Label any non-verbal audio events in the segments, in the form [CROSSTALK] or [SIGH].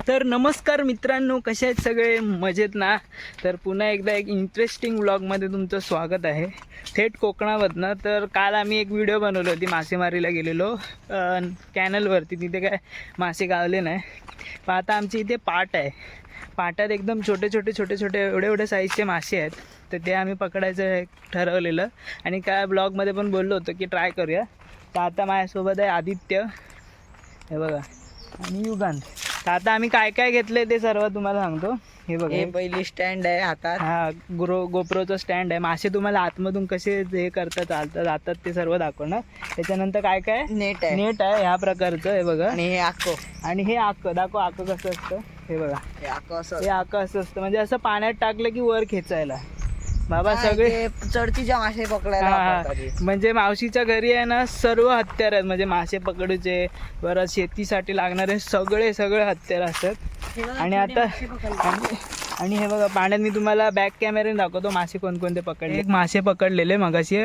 तर नमस्कार मित्रांनो कसे आहेत सगळे? मजेत ना? तर पुन्हा एकदा एक इंटरेस्टिंग व्लॉगमध्ये तुमचं स्वागत आहे. थेट कोकणामधनं तर काल आम्ही एक व्हिडिओ बनवली होती मासेमारीला गेलेलो. कॅनलवरती तिथे काय मासे गावले नाही. पण आता आमची इथे पाट आहे. पाटात एकदम छोटे छोटे छोटे छोटे एवढे एवढे साईजचे मासे आहेत. तर ते आम्ही पकडायचं ठरवलेलं. आणि काय ब्लॉगमध्ये पण बोललो होतो की ट्राय करूया. तर आता माझ्यासोबत आहे आदित्य. हे बघा. आणि युगांत तर आता आम्ही काय काय घेतलंय ते सर्व तुम्हाला सांगतो. हे बघा. हे पहिली स्टँड आहे हातात. हा ग्रो गोप्रोचं स्टँड आहे. मासे तुम्हाला आतमधून कसे हे करतात चालतात जातात ते सर्व दाखवणार. त्याच्यानंतर काय काय? नेट आहे. नेट आहे ह्या प्रकारचं हे बघा. आणि हे आको आणि हे आक दाखव आक कसं असतं. हे बघा. हे आको असं हे आक असं असतं. म्हणजे असं पाण्यात टाकलं की वर खेचायला. बाबा सगळे चढतीच्या मासे पकडायला. वापरतात. म्हणजे मावशीच्या घरी आहे ना सर्व हत्यार आहेत. म्हणजे मासे पकडूचे परत शेतीसाठी लागणारे सगळे सगळे हत्यार असतात. आणि आता आणि- आणि हे बघा पाण्यात मी तुम्हाला बॅक कॅमेऱ्याने दाखवतो मासे कोणकोणते पकडले. एक मासे पकडलेले मगाशी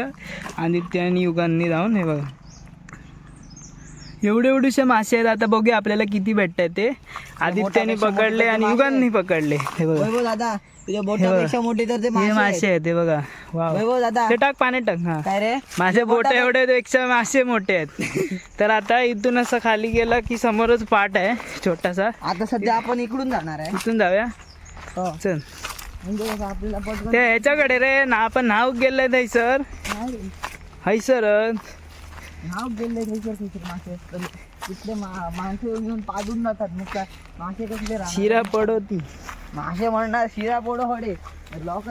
आणि युगांनी जाऊन हे बघा. एवढे एवढेसे मासे आहेत. आता बघूया आपल्याला किती भेटत आहेत ते आदित्यने पकडले आणि युगांनी पकडले. हे बघा. वैभव दादा तुझ्या बोटापेक्षा मोठे तर ते हे मासे आहेत. ते बघा. वा वैभव दादा. ते टाक पाण्यात टाक हा. काय रे? माझे बोट एवढे पेक्षा मासे मोठे आहेत. [LAUGHS] तर आता इथून असं खाली गेला की समोरच पाट आहे छोटासा. आता सध्या आपण इकडून जाणार आहे. इथून जाऊया. हो. चल. म्हणजे ते ह्याच्याकडे रे ना आपण नाव गेलंय थैसर नाही रे. नाव गेले ठेकर ठेकर मासे पण तिथले मा- माणसं येऊन पाडून जातात. मग काय मासे कसले? शिरा पडवती. मासे म्हणणार शिरा पोड हडे. लोक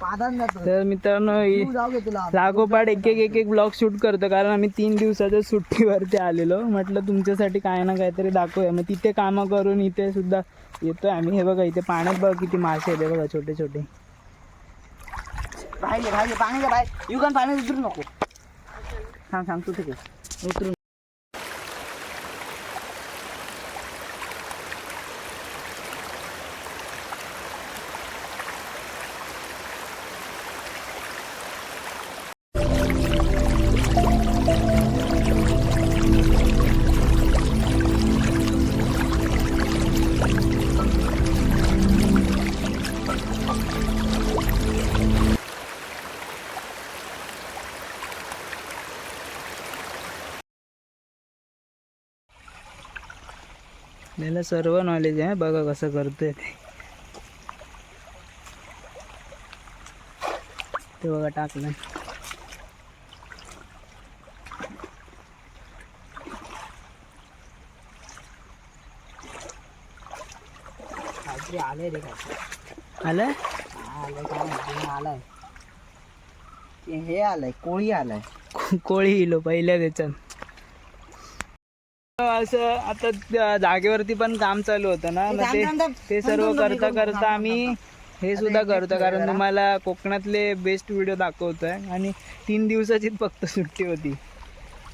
पादान जातात. तर मित्रांनो जाऊ घे तुला. लागोपाठ एक एक एक एक ब्लॉग शूट करतो. कारण आम्ही तीन दिवसाच्या सुट्टीवरती आलेलो. म्हटलं तुमच्यासाठी काय ना काहीतरी दाखवूया. मग तिथे कामं करून इथे सुद्धा येतोय आम्ही. हे बघा इथे पाण्यात बघा किती मासे आहेत. बघा छोटे छोटे राहिले. राहिले पाण्याच्या बाहेर. युगान पाण्यात उतरू नको. सांग सांग तू तिथे त्याला सर्व नॉलेज आहे बघा कसं करतोय ते. बघा टाकलं काहीतरी आलंय रे काहीतरी. आलं आलंय काय माहिती आलाय. हे आलंय कोळी आलाय. कोळी इलो पहिल्या त्याच्यात. असं आता त्या जागेवरती पण काम चालू होतं ना. मग ते ते सर्व करता करता आम्ही हे सुद्धा करतो. कारण तुम्हाला कोकणातले बेस्ट व्हिडिओ दाखवतोय. आणि तीन दिवसाचीच फक्त सुट्टी होती.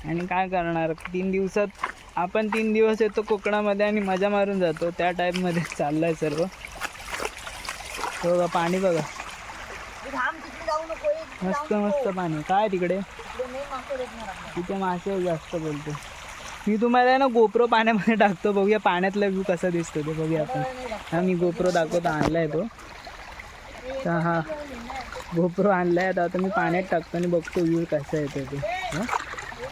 आणि काय करणार? तीन दिवसात आपण तीन दिवस येतो कोकणामध्ये आणि मजा मारून जातो. त्या टाईपमध्ये चाललंय सर्व. हे बघा पाणी बघा. मस्त मस्त पाणी. काय तिकडे? तिथे मासे जास्त बोलतो मी तुम्हाला आहे ना गोप्रो पाण्यामध्ये टाकतो. बघूया पाण्यातला व्ह्यू कसा दिसतो ते बघूया आपण. हा मी गोप्रो दाखवतो आहे तो. तर हा गोप्रो आणला आहे आता मी पाण्यात टाकतो आणि बघतो व्ह्यू कसा येतो ते. हा?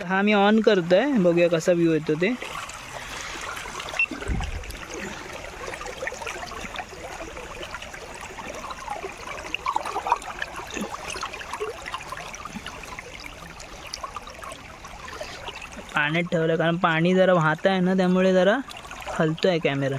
हा मी ऑन करतो आहे बघूया कसा व्ह्यू येतो ते. पाण्यात ठेवलं. कारण पाणी जरा वाहत आहे ना त्यामुळे जरा हलतोय कॅमेरा.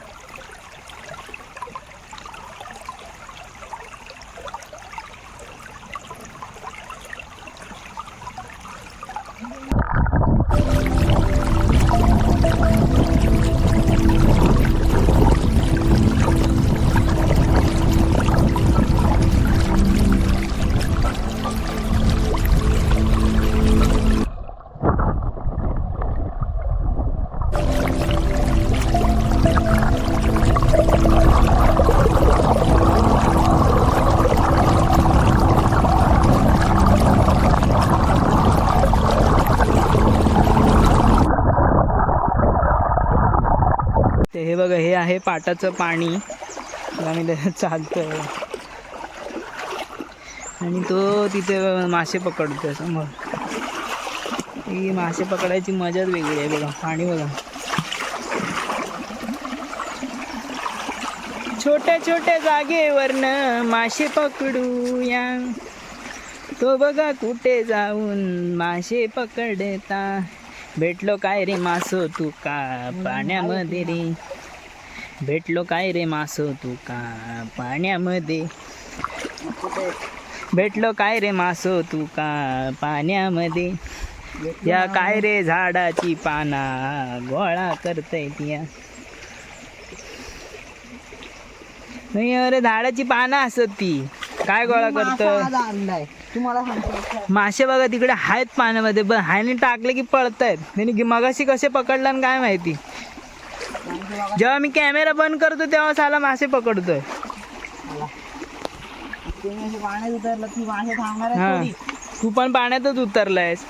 हे बघा हे आहे पाटाचं पाणी. आम्ही त्याच्यात चालतोय. आणि तो तिथे मासे पकडतोय समोर. ही मासे पकडायची मजाच वेगळी आहे बघा पाणी बघा. छोट्या छोट्या जागेवरनं मासे पकडूया. तो बघा कुठे जाऊन मासे पकडता. भेटलो काय रे मासो तू का पाण्यामध्ये रे? भेटलो काय रे मासो तू का पाण्यामध्ये? भेटलो काय रे मासो तू का पाण्यामध्ये? या काय रे झाडाची पाना गोळा करता तिया? नाही अरे झाडाची पानं असत ती. काय गोळा करत मासा तुम्हाला बघा तिकडे आहेत पाण्यामध्ये पण हायने टाकले की पळतायत. त्यांनी मगाशी कसे पकडला आणि काय माहिती? जेव्हा मी कॅमेरा बंद करतो तेव्हा साला मासे पकडतोय. पाण्यात उतरलं की मासे थांबणार तू पण पाण्यातच उतरलायस.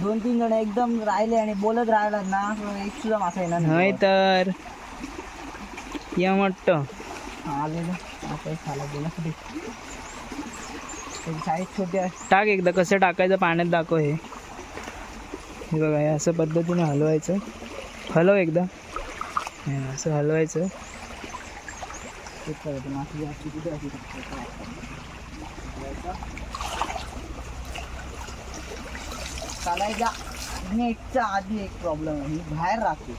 दोन तीन जण एकदम राहिले आणि बोलत राहिला ना एक सुद्धा मासा येणार नाही. तर. या त्याची साईज छोटी टाक एकदा कसं टाकायचं पाण्यात दाखव हे. हे बघा असं पद्धतीने हलवायचं. हलव एकदा. असं हलवायचं. आधी एक प्रॉब्लेम आहे. बाहेर राहते.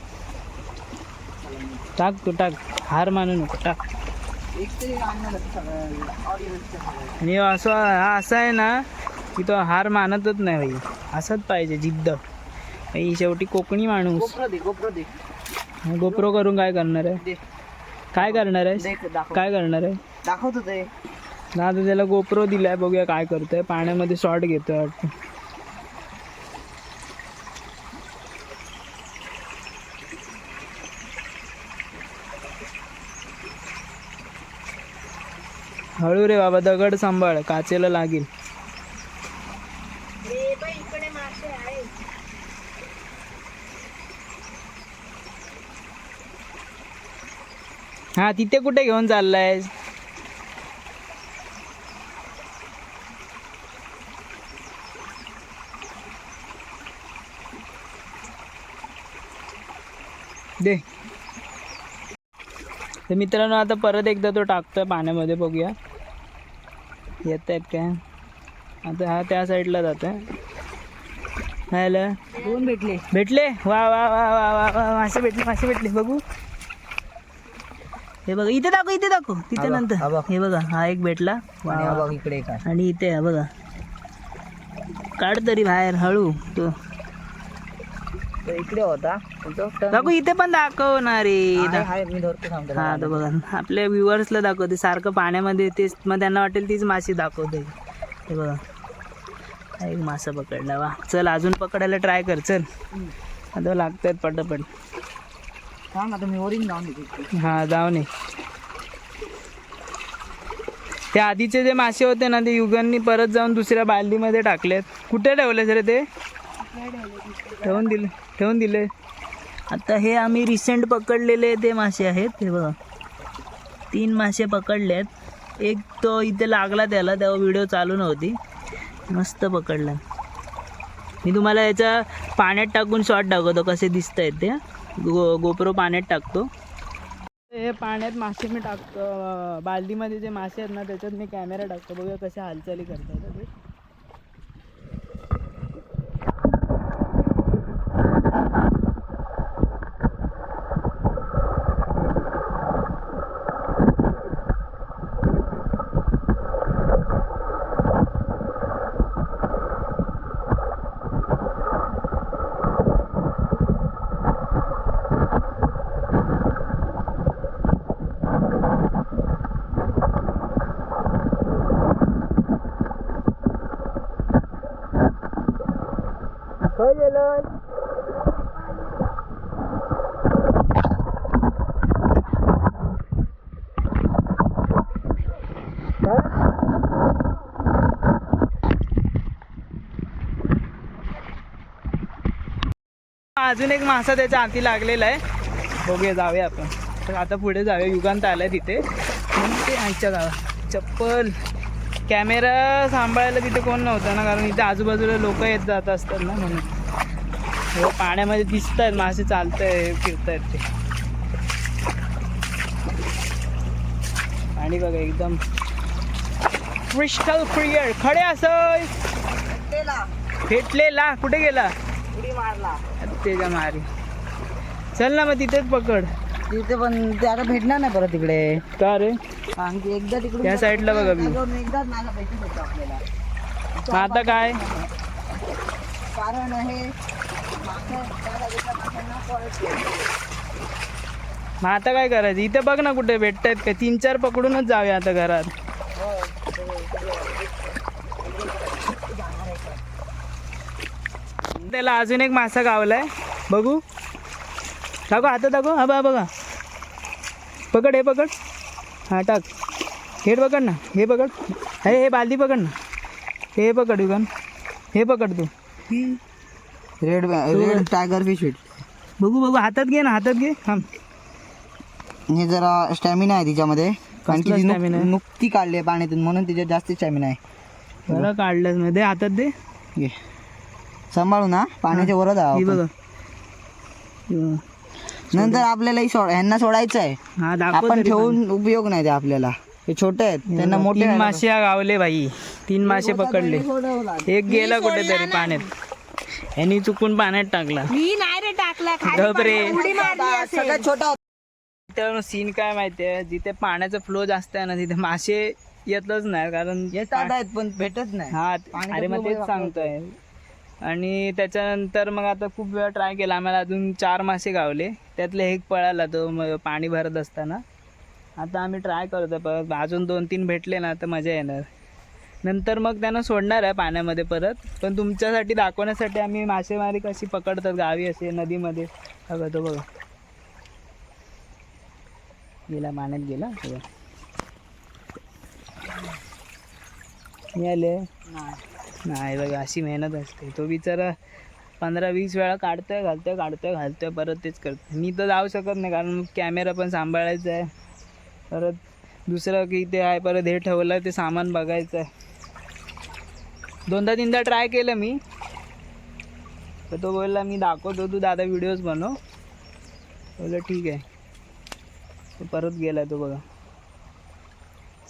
टाक तू टाक. हार मानू नको टाक. आणि असं हा असा आहे ना की तो हार मानतच नाही भाई असंच पाहिजे जिद्द. भाई शेवटी कोकणी माणूस. दे. गोप्रो करून काय करणार आहे? काय करणार आहे? काय करणार आहे? दाखवतो ते. आता त्याला गोप्रो दिलाय बघूया काय करतोय. पाण्यामध्ये शॉर्ट घेतोय वाटतं. हळू रे बाबा दगड सांभाळ काचेला लागेल. हा तिथे कुठे घेऊन चाललाय दे. तर मित्रांनो आता परत एकदा तो टाकतोय पाण्यामध्ये बघूया. येत आहेत काय? आता हा त्या साईडला जातोय. हॅलो. दोन भेटले. भेटले? वा वा वा वा वा वा मासे भेटले मासे भेटले बघू. हे बघा इथे दाखव इथे दाखव. तिथे नंतर. हे बघा. हा एक भेटला. इकडे आणि इथे बघा. काढ तरी बाहेर हळू. तो. तो इकडे होता. दाखव इथे पण दाखव ना रे आहे, आहे, मी धरतो थांबतो. हा तो बघा. आपल्या व्ह्युअर्सला दाखवते. सारखं पाण्यामध्ये तेच मग त्यांना वाटेल तीच माशी दाखवते. हे बघा. एक मासा पकडला वा. चल अजून पकडायला ट्राय कर. चल. आता लागतायत पटापट. थांब जाऊन हा जाऊ नये. ते आधीचे जे मासे होते ना ते युगांनी परत जाऊन दुसऱ्या बालदीमध्ये टाकलेत. कुठे ठेवले रे ते? ठेवून दिले ठेवून दिले. आता हे आम्ही रिसेंट पकडलेले ते मासे आहेत हे बघा. तीन मासे पकडलेत. एक तो इथे लागला त्याला तेव्हा व्हिडिओ चालू नव्हती. मस्त पकडला. मी तुम्हाला याचा पाण्यात टाकून शॉट दाखवतो कसे दिसत आहेत ते. गो गोप्रो पाण्यात टाकतो. हे पाण्यात मासे मी टाकतो. बालदीमध्ये जे मासे आहेत ना त्याच्यात मी कॅमेरा टाकतो. बघूया कशा हालचाली करतात गेलं अजून एक मासा त्याच्या हाती लागलेला आहे. बघूया जाऊया आपण. तर आता पुढे जाऊया. युगांत आलाय तिथे. ते आईच्या गावात. चप्पल. कॅमेरा सांभाळायला तिथे कोण नव्हतं ना कारण इथे आजूबाजूला लोक येत जात असतात ना म्हणून. हे पाण्यामध्ये दिसत आहेत मासे चालत आहे फिरत आहेत ते. आणि बघा एकदम क्रिस्टल क्लिअर खडे असं. फेटलेला कुठे गेला? त्याच्या मारी चल ना मग तिथेच पकड. तिथे पण ते आता भेटणार नाही परत तिकडे. का रे? एकदा तिकडे या साईडला बघा मी एकदाच आपल्याला. मग आता काय? कारण हे मग आता काय करायचं? इथे बघ ना कुठे भेटतायत का तीन चार पकडूनच जाऊया आता घरात. त्याला अजून एक मासा गावलाय. बघू. टाकू आता टाकू हा बा बघा. पकड हे पकड. हा टाक. हे पकड ना. हे पकड. अरे हे बालदी पकड ना. हे पकड युगन हे पकड तू. रेड रेड टायगर फिश बघू. बघू हातात घे ना हातात घे. थांब. हे जरा स्टॅमिना आहे तिच्यामध्ये. कारण की कसला stamina आहे? नुकती काढली आहे पाण्यातून म्हणून तिच्यात जास्त स्टॅमिना आहे. बरं काढलंच नाही. दे हातात दे. घे सांभाळू ना. पाण्याच्या वरच आहोत ही आपण. बघा. हं. नंतर आपल्याला सोड ह्यांना सोडायचं आहे. हा दाखव आपण तरी ठेवून उपयोग नाही ते आपल्याला. हे छोटे आहेत. पण. त्यांना मोठे तीन मासे गावले बाई. तीन मासे पकडले. एक गेला कुठेतरी पाण्यात. यांनी चुकून पाण्यात टाकला. मी नाही रे टाकला गप रे. सगळ्यात छोटा होता. सीन काय माहितीये? जिथे पाण्याचा फ्लो जास्त आहे ना तिथे मासे येतच नाही कारण येतात आहेत पण भेटत नाही. हा अरे मग तेच सांगतोय. आणि त्याच्यानंतर मग आता खूप वेळा ट्राय केला. आम्हाला अजून चार मासे गावले. त्यातले एक पळाला तो पाणी भरत असताना. आता आम्ही ट्राय करतो परत अजून दोन तीन भेटले ना तर मजा येणार. नंतर मग त्यांना सोडणार आहे पाण्यामध्ये परत. पण तुमच्यासाठी दाखवण्यासाठी आम्ही मासेमारी कशी पकडतात गावी असे नदीमध्ये. बघा तो बघा. गेला पाण्यात गेला? बघा. मिळाले नाही बघा अशी मेहनत असते. तो बिचारा पंधरा वीस वेळा काढतोय घालतोय काढतोय घालतोय परत तेच करतो मी तर जाऊ शकत नाही कारण कॅमेरा पण सांभाळायचा आहे. परत दुसरं की ते आहे परत हे ठेवलं ते सामान बघायचं आहे. दोनदा तीनदा ट्राय केलं मी. तर तो बोलला मी दाखवतो तू दादा व्हिडिओज बनव. बोललं ठीक आहे. तो परत गेला तो बघा.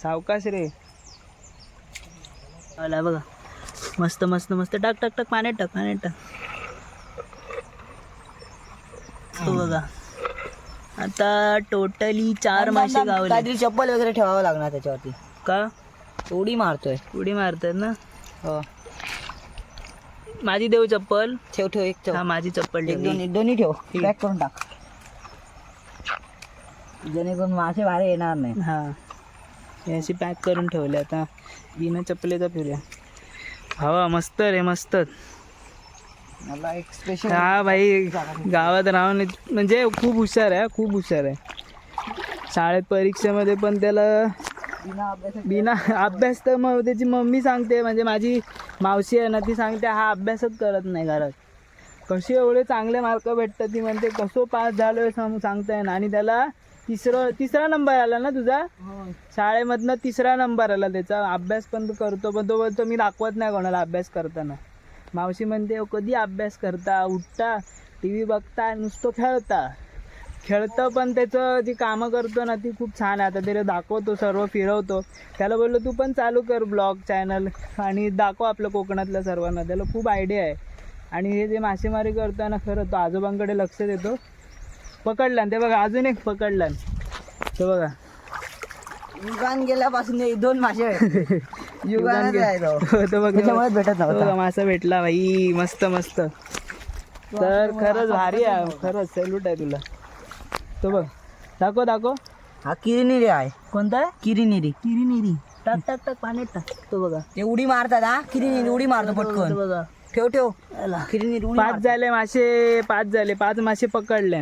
सावकाश रे. आला बघा. मस्त मस्त मस्त. टाक टाक टाक. पाण्यात टाक पाण्यात टाक. तो बघा. आता टोटली चार मासे गावले. काहीतरी चप्पल वगैरे ठेवावं लागणार त्याच्यावरती. का? उडी मारतोय. उडी मारतात ना? हो. माझी देऊ चप्पल? ठेव ठेव एक ठेव. हा माझी चप्पल एक ठेवली दोन्ही दोन्ही ठेव. ठीक. पॅक करून टाक. जेणेकरून मासे बाहेर येणार नाही. हा. हे अशी पॅक करून ठेवले आता. बिना चप्पलेचा फिरूया. हवा मस्त रे मस्त. मला एक स्पेशल हा भाई गावात राहून म्हणजे खूप हुशार आहे खूप हुशार आहे. शाळेत परीक्षेमध्ये पण त्याला बिना अभ्यास तर मग त्याची मम्मी सांगते म्हणजे माझी मावशी आहे ना ती सांगते हा अभ्यासच करत नाही घरात. कसे एवढे चांगले मार्क भेटतात ती म्हणते कसं पास झालोय सांग सांगताय ना. आणि त्याला तिसरं तिसरा नंबर आला ना तुझा. शाळेमधनं तिसरा नंबर आला त्याचा. अभ्यास पण करतो पण तो बोलतो मी दाखवत नाही कोणाला अभ्यास करताना. मावशी म्हणते "अहो, कधी अभ्यास करता? उठता टी व्ही बघता नुसतं खेळता. खेळतं पण त्याचं जी कामं करतो ना ती खूप छान आहे. आता त्याला दाखवतो सर्व फिरवतो. त्याला बोललो तू पण चालू कर ब्लॉग चॅनल. आणि दाखव आपलं कोकणातल्या सर्वांना. त्याला खूप आयडिया आहे. आणि हे जे मासेमारी करताना खरं तो आजोबांकडे लक्ष देतो. पकडला ते बघा अजून एक पकडला ते बघा. युगान गेल्यापासून दोन मासे [LAUGHS] युगान [LAUGHS] भेटत नव्हता. मासा भेटला भाई मस्त मस्त. तर खरंच भारी आहे खरंच सॅल्यूट आहे तुला. तो बघ. दाखव दाखव. हा किरीनिरी आहे. कोणता? आहे किरीनिरी. किरीनिरी. टाक टाक टाक पाण्यात टाक. तो बघा. ते उडी मारतात हा? किरीनिरी उडी मारतो पटकन. बघा. ठेव ठेव. किरीनिरी उडी पाच झाले मासे पाच झाले. पाच मासे पकडले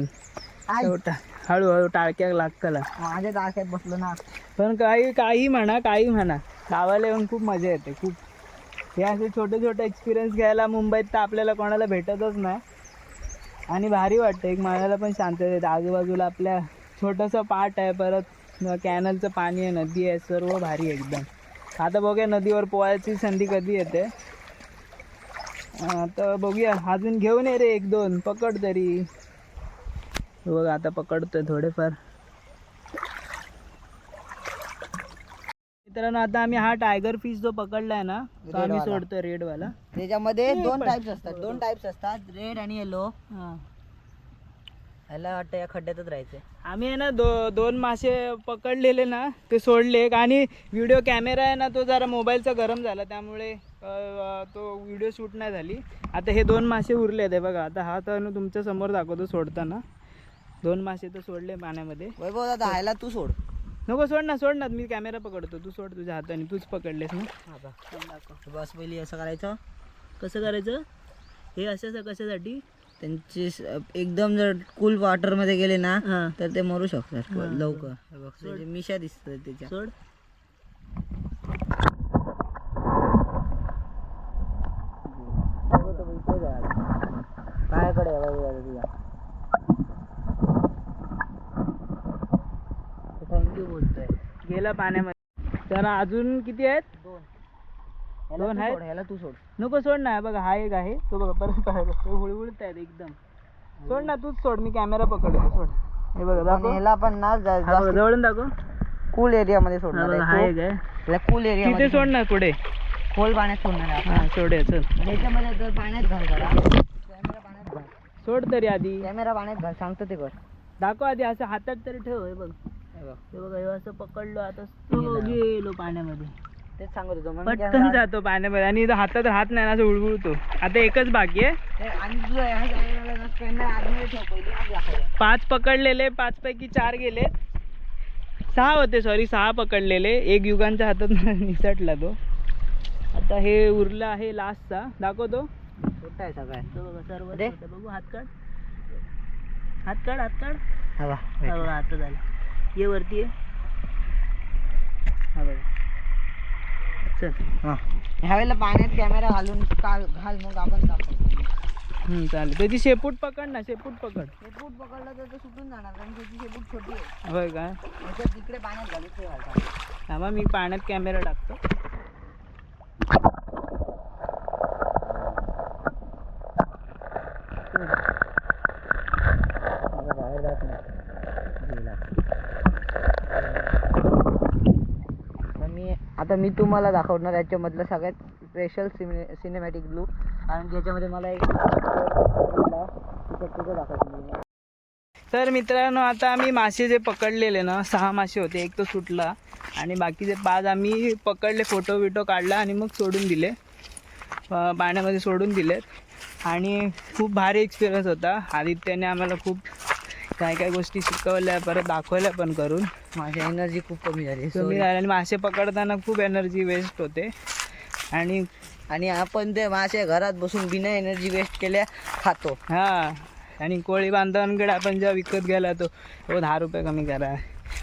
हळूहळू टाळक्या लागतला. माझ्या दाख्यात बसलो ना. पण काही काही म्हणा काही म्हणा. गावाला येऊन खूप मजा येते खूप. हे असे छोटे छोटे एक्सपिरियन्स घ्यायला मुंबईत तर आपल्याला कोणाला भेटतच नाही. आणि भारी वाटतं. एक मनाला पण शांतता येते आजूबाजूला आपल्या छोटंसं पाट आहे परत कॅनलचं पाणी आहे नदी आहे सर्व भारी आहे एकदम. आता बघूया नदीवर पोहायची संधी कधी येते. आता बघूया. अजून घेऊन ये रे एक दोन. पकड तरी. बघ आता पकडतोय थोडेफार. मित्रांनो आता आम्ही हा टायगर फिश जो पकडलाय ना तो आम्ही रेडवाला. सोडतोय रेडवाला त्याच्यामध्ये दोन टाइप्स असतात. दोन टाइप्स असतात. रेड आणि येलो हा. ह्याला वाटतं या खड्ड्यातच राहायचं आम्ही आहे ना दो दोन मासे पकडलेले ना ते सोडले. आणि व्हिडिओ कॅमेरा आहे ना तो जरा मोबाईलचा गरम झाला. त्यामुळे अ, तो व्हिडिओ शूट नाही झाली. आता हे दोन मासे उरले ते बघा आता हा तर तुमच्यासमोर दाखवतो सोडताना. दोन मासे तर सोडले पाण्यामध्ये. वैभव दादा ह्याला तू सोड. नको सोड ना सोड ना. मी कॅमेरा पकडतो. तू सोड तुझ्या हाताने. तूच पकडलेस ना बस पहिली असं करायचं. कसं करायचं? हे असं कशासाठी? त्यांची एकदम जर कूल वॉटरमध्ये गेले ना तर ते मरू शकतात. लवकर. मिशा दिसतात त्याच्या. सोड. गेला पाण्यामध्ये. तर अजून किती आहेत? दोन. दोन आहेत? ह्याला तू सोड. नको सोड ना बघा हा एक आहे. तो बघा परत परत हुळहुळत आहेत एकदम. सोड ना तूच सोड मी कॅमेरा पकडतो सोड. हे बघा दाखव. ह्याला पण ना बघा जवळून दाखव. कूल एरिया मध्ये हा सोडणार बघा हा एक आहे. कूल एरिया तिथे सोड ना पुढे. खोल पाण्यात सोडणार हा सोड चल. त्याच्यामध्ये तर पाण्यात घाल सोड तरी आधी. कॅमेरा पाण्यात घाल सांगतो ते कर दाखव आधी असं हातात तरी ठेव हे बघ. हे बघ. हे हे असं पकडलो आता तो गेलो पाण्यामध्ये. तेच सांगत होतो म्हणून पटकन जातो पाण्यामध्ये. आणि इथं हातात हात नाही ना असं उळगुळतो आता एकच बाकी आहे. पाच पकडलेले पाच पैकी चार गेले. सहा होते सॉरी सहा पकडलेले. एक युगांच्या हातात [LAUGHS] निसटला तो. आता हे उरलं आहे लास्टचा दाखवतो. छोटा आहे सगळा? तो बघा सर्व. बघू. हात काढ. हात काढ हात काढ. हा. हा बघा आता झालं. ये वरती हा बघा. चल. हा. ह्यावेळेला पाण्यात कॅमेरा घालून काल घाल मग आपण दाखवतो हम्म, चालेल. त्याची शेपूट पकड ना शेपूट पकड. शेपूट पकडलं तर ते सुटून जाणार कारण त्याची शेपूट छोटी आहे. होय का? तिकडे पाण्यात घालू ते घालतात. थांबा मी पाण्यात कॅमेरा टाकतो बाहेर जात नाही गेला. तर मी तुम्हाला दाखवणार याच्यामधलं सगळ्यात स्पेशल सिने सिनेमॅटिक ब्लू कारण ज्याच्यामध्ये याच्यामध्ये मला एक दाखवतो तर मित्रांनो आता आम्ही मासे जे पकडलेले ना सहा मासे होते एक तो सुटला. आणि बाकीचे पाच आम्ही पकडले फोटो बिटो काढला आणि मग सोडून दिले. पाण्यामध्ये सोडून दिलेत. आणि खूप भारी एक्सपिरियन्स होता. आदित्याने आम्हाला खूप काय काय गोष्टी शिकवल्या परत दाखवल्या पण करून. माझी एनर्जी खूप कमी झाली कमी. झाल्या आणि मासे पकडताना खूप एनर्जी वेस्ट होते. आणि आणि आपण ते मासे घरात बसून बिना एनर्जी वेस्ट केल्या खातो. हा आणि कोळी बांधवांकडे आपण जेव्हा विकत गेला तो तो दहा रुपये कमी करा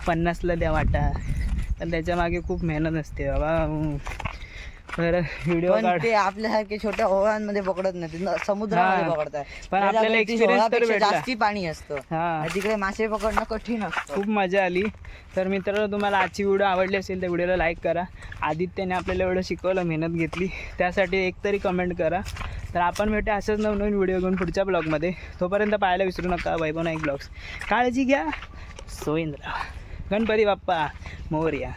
पन्नासला द्या वाटा. तर त्याच्यामागे खूप मेहनत असते बाबा. व्हिडिओ ते आपल्यासारखे छोट्या ओव्हांमध्ये पकडत नाही समुद्रामध्ये. पकडतात पण आपल्याला. जास्ती पाणी असतं. हा. तिकडे मासे पकडणं कठीण असतं. खूप मजा आली. तर मित्रांनो तुम्हाला आजची व्हिडिओ आवडली असेल तर व्हिडिओला लाईक करा. आदित्यने आपल्याला एवढं शिकवलं मेहनत घेतली. त्यासाठी एक तरी कमेंट करा. तर आपण भेटू असंच नवनवीन व्हिडिओ घेऊन पुढच्या ब्लॉगमध्ये तोपर्यंत पाहायला विसरू नका. वैभव नाईक ब्लॉग्स काळजी घ्या. सोयींद्र. गणपती बाप्पा. मोरया.